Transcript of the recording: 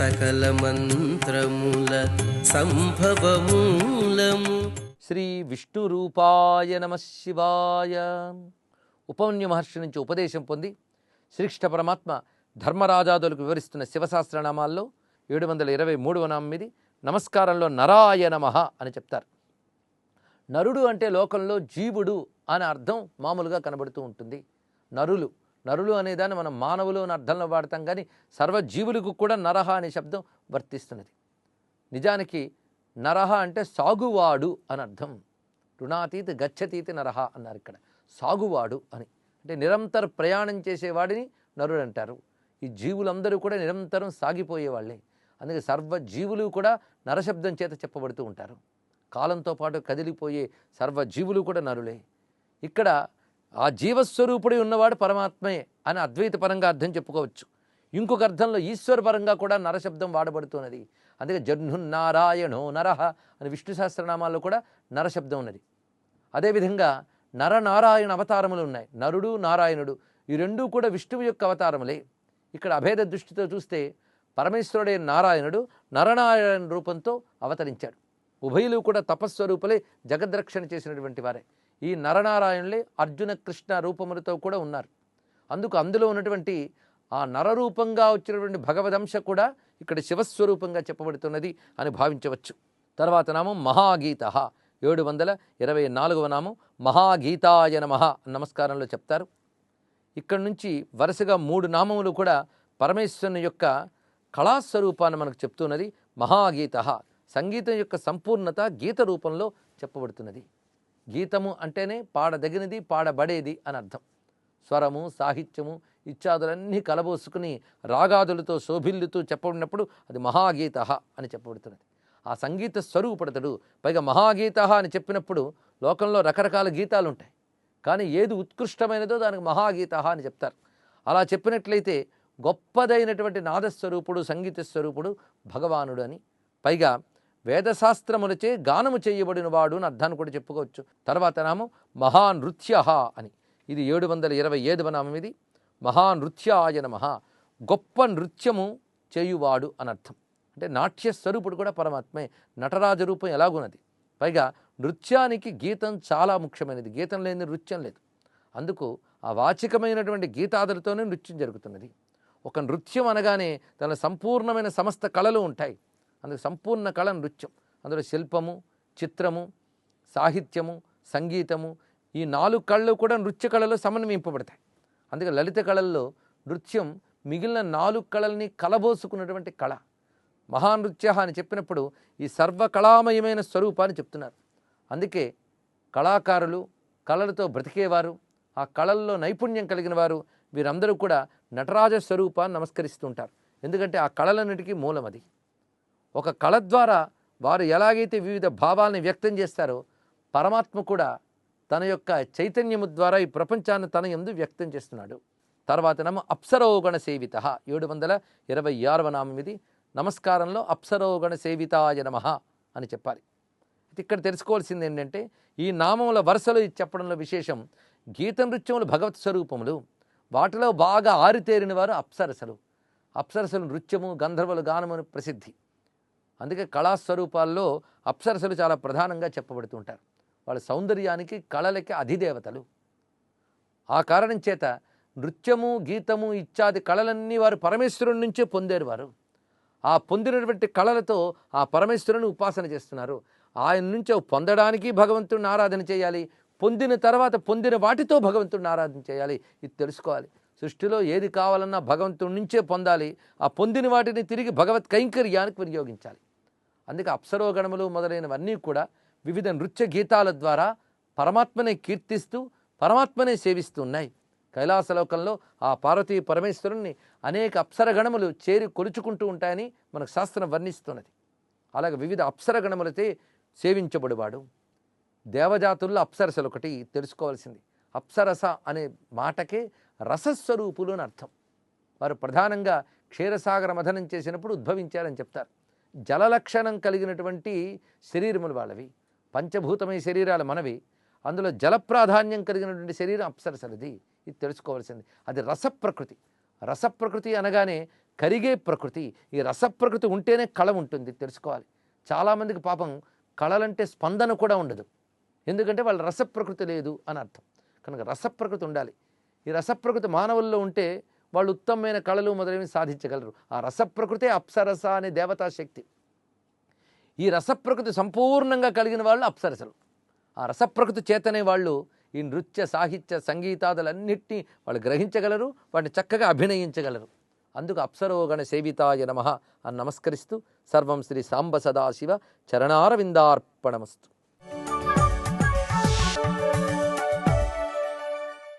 సకల మంత్రముల సంభవమూలము. శ్రీ విష్ణు రూపాయ నమ శివాయ. ఉపమన్యు మహర్షి నుంచి ఉపదేశం పొంది శ్రీకృష్ణ పరమాత్మ ధర్మరాజాదులకు వివరిస్తున్న శివశాస్త్రనామాల్లో ఏడు వందల ఇరవై మూడవ నామం నమస్కారంలో నరాయ అని చెప్తారు. నరుడు అంటే లోకంలో జీవుడు అనే అర్థం మామూలుగా కనబడుతూ ఉంటుంది. నరులు. నరులు అనేదాన్ని మనం మానవులు అని అర్థంలో వాడతాం కానీ సర్వజీవులకు కూడా నరహ అనే శబ్దం వర్తిస్తున్నది. నిజానికి నరహ అంటే సాగువాడు అని అర్థం. రుణాతీతి గచ్చతీతి నరహ అన్నారు ఇక్కడ. సాగువాడు అని. అంటే నిరంతర ప్రయాణం చేసేవాడిని నరుడు అంటారు. ఈ జీవులందరూ కూడా నిరంతరం సాగిపోయేవాళ్ళే. అందుకే సర్వజీవులు కూడా నరశబ్దం చేత చెప్పబడుతూ ఉంటారు. కాలంతో పాటు కదిలిపోయే సర్వజీవులు కూడా నరులే. ఇక్కడ ఆ జీవస్వరూపుడి ఉన్నవాడు పరమాత్మే అని అద్వైత పరంగా అర్థం చెప్పుకోవచ్చు. ఇంకొక అర్థంలో ఈశ్వర పరంగా కూడా నరశబ్దం వాడబడుతున్నది. అందుకే జహ్నున్నారాయణో నరహ అని విష్ణు సహస్రనామాల్లో కూడా నరశబ్దం ఉన్నది. అదేవిధంగా నరనారాయణ అవతారములు ఉన్నాయి. నరుడు నారాయణుడు ఈ రెండూ కూడా విష్ణువు యొక్క అవతారములే. ఇక్కడ అభేద దృష్టితో చూస్తే పరమేశ్వరుడే నారాయణుడు నరనారాయణ రూపంతో అవతరించాడు. ఉభయులు కూడా తపస్వరూపులే జగద్రక్షణ చేసినటువంటి వారే. ఈ నరనారాయణులే అర్జున కృష్ణ రూపములతో కూడా ఉన్నారు. అందుకు అందులో ఉన్నటువంటి ఆ నరరూపంగా వచ్చినటువంటి భగవదంశ కూడా ఇక్కడ శివస్వరూపంగా చెప్పబడుతున్నది అని భావించవచ్చు. తర్వాత నామం మహాగీత. ఏడు వందల ఇరవై నాలుగవ నామం మహాగీతాయ నమః నమస్కారంలో చెప్తారు. ఇక్కడి నుంచి వరుసగా మూడు నామములు కూడా పరమేశ్వరుని యొక్క కళాస్వరూపాన్ని మనకు చెప్తున్నది మహాగీత. సంగీతం యొక్క సంపూర్ణత గీత రూపంలో చెప్పబడుతున్నది. గీతము అంటేనే పాడదగినది పాడబడేది అని అర్థం. స్వరము సాహిత్యము ఇత్యాదులన్నీ కలబోసుకుని రాగాదులతో శోభిల్లుతూ చెప్పబడినప్పుడు అది మహాగీత అని చెప్పబడుతున్నది. ఆ సంగీత స్వరూపడతడు పైగా మహాగీత అని చెప్పినప్పుడు లోకంలో రకరకాల గీతాలు ఉంటాయి కానీ ఏది ఉత్కృష్టమైనదో దానికి మహాగీత అని చెప్తారు. అలా చెప్పినట్లయితే గొప్పదైనటువంటి నాదస్వరూపుడు సంగీత స్వరూపుడు భగవానుడు అని. పైగా వేదశాస్త్రములచే గానము చేయబడిన వాడు అని అర్థాన్ని కూడా చెప్పుకోవచ్చు. తర్వాత నామం మహానృత్య అని. ఇది ఏడు వందల ఇరవై ఏడవ నామం ఇది. మహానృత్యాయ మహా గొప్ప నృత్యము చేయువాడు అని అర్థం. అంటే నాట్య స్వరూపుడు కూడా పరమాత్మే. నటరాజ రూపం ఎలాగున్నది? పైగా నృత్యానికి గీతం చాలా ముఖ్యమైనది. గీతం లేని నృత్యం లేదు. అందుకు ఆ వాచికమైనటువంటి గీతాదులతోనే నృత్యం జరుగుతున్నది. ఒక నృత్యం అనగానే తన సంపూర్ణమైన సమస్త కళలు ఉంటాయి. అందుకు సంపూర్ణ కళ నృత్యం. అందులో శిల్పము చిత్రము సాహిత్యము సంగీతము ఈ నాలుగు కళలు కూడా నృత్య కళలో సమన్వయింపబడతాయి. అందుకే లలిత కళల్లో నృత్యం మిగిలిన నాలుగు కళల్ని కలబోసుకున్నటువంటి కళ. మహానృత్య అని చెప్పినప్పుడు ఈ సర్వకళామయమైన స్వరూపాన్ని చెప్తున్నారు. అందుకే కళాకారులు కళలతో బ్రతికేవారు ఆ కళల్లో నైపుణ్యం కలిగిన వారు వీరందరూ కూడా నటరాజ స్వరూపాన్ని నమస్కరిస్తుంటారు ఎందుకంటే ఆ కళలన్నిటికీ మూలం అది. ఒక కళ ద్వారా వారు ఎలాగైతే వివిధ భావాల్ని వ్యక్తం చేస్తారో పరమాత్మ కూడా తన యొక్క చైతన్యము ద్వారా ఈ ప్రపంచాన్ని తన ఎందు వ్యక్తం చేస్తున్నాడు. తర్వాత అప్సరోగణ సేవిత ఏడు వందల ఇరవై ఆరవ నామం ఇది నమస్కారంలో అప్సరోగణ సేవితాయ నమ అని చెప్పాలి. ఇక్కడ తెలుసుకోవాల్సింది ఏంటంటే ఈ నామముల వరుసలు చెప్పడంలో విశేషం గీత నృత్యములు భగవత్ స్వరూపములు. వాటిలో బాగా ఆరితేరిన వారు అప్సరసలు. అప్సరసలు నృత్యము గంధర్వులు గానము ప్రసిద్ధి. అందుకే కళాస్వరూపాల్లో అప్సరసలు చాలా ప్రధానంగా చెప్పబడుతుంటారు. వాళ్ళ సౌందర్యానికి కళలకి అధిదేవతలు. ఆ కారణం చేత నృత్యము గీతము ఇత్యాది కళలన్నీ వారు పరమేశ్వరుడి నుంచే పొందారు వారు ఆ పొందినటువంటి కళలతో ఆ పరమేశ్వరుని ఉపాసన చేస్తున్నారు. ఆయన నుంచి పొందడానికి భగవంతుడిని ఆరాధన చేయాలి. పొందిన తర్వాత పొందిన వాటితో భగవంతుడిని ఆరాధన చేయాలి. ఇది తెలుసుకోవాలి. సృష్టిలో ఏది కావాలన్నా భగవంతుడి నుంచే పొందాలి. ఆ పొందిన వాటిని తిరిగి భగవత్ కైంకర్యానికి వినియోగించాలి. అందుకే అప్సరోగణములు మొదలైనవన్నీ కూడా వివిధ నృత్య గీతాల ద్వారా పరమాత్మనే కీర్తిస్తూ పరమాత్మనే సేవిస్తూ ఉన్నాయి. కైలాసలోకంలో ఆ పార్వతీ పరమేశ్వరుణ్ణి అనేక అప్సరగణములు చేరి కొలుచుకుంటూ ఉంటాయని మనకు శాస్త్రం వర్ణిస్తున్నది. అలాగే వివిధ అప్సరగణములతో సేవించబడువాడు. దేవజాతుల్లో అప్సరసలు ఒకటి తెలుసుకోవాల్సింది. అప్సరస అనే మాటకే రసస్వరూపులు అని అర్థం. వారు ప్రధానంగా క్షీరసాగర మథనం చేసినప్పుడు ఉద్భవించారని చెప్తారు. జలలక్షణం కలిగినటువంటి శరీరములు వాళ్ళవి. పంచభూతమైన శరీరాలు మనవి. అందులో జల ప్రాధాన్యం కలిగినటువంటి శరీరం అప్సరసలది ఇది తెలుసుకోవాల్సింది. అది రసప్రకృతి. రసప్రకృతి అనగానే కరిగే ప్రకృతి. ఈ రసప్రకృతి ఉంటేనే కళ ఉంటుంది. తెలుసుకోవాలి. చాలామందికి పాపం కళలంటే స్పందన కూడా ఉండదు. ఎందుకంటే వాళ్ళ రస ప్రకృతి లేదు అని అర్థం. కనుక రసప్రకృతి ఉండాలి. ఈ రసప్రకృతి మానవుల్లో ఉంటే వాళ్ళు ఉత్తమమైన కళలు మొదలైనవి సాధించగలరు. ఆ రసప్రకృతే అప్సరస అనే దేవతా శక్తి. ఈ రసప్రకృతి సంపూర్ణంగా కలిగిన వాళ్ళు అప్సరసలు. ఆ రసప్రకృతి చేతనే వాళ్ళు ఈ నృత్య సాహిత్య సంగీతాదులన్నింటినీ వాళ్ళు గ్రహించగలరు వాటిని చక్కగా అభినయించగలరు. అందుకు అప్సరోగణ సేవితాయ నమ అని నమస్కరిస్తూ సర్వం శ్రీ సాంబ సదాశివ చరణారవిందార్పణమస్తు.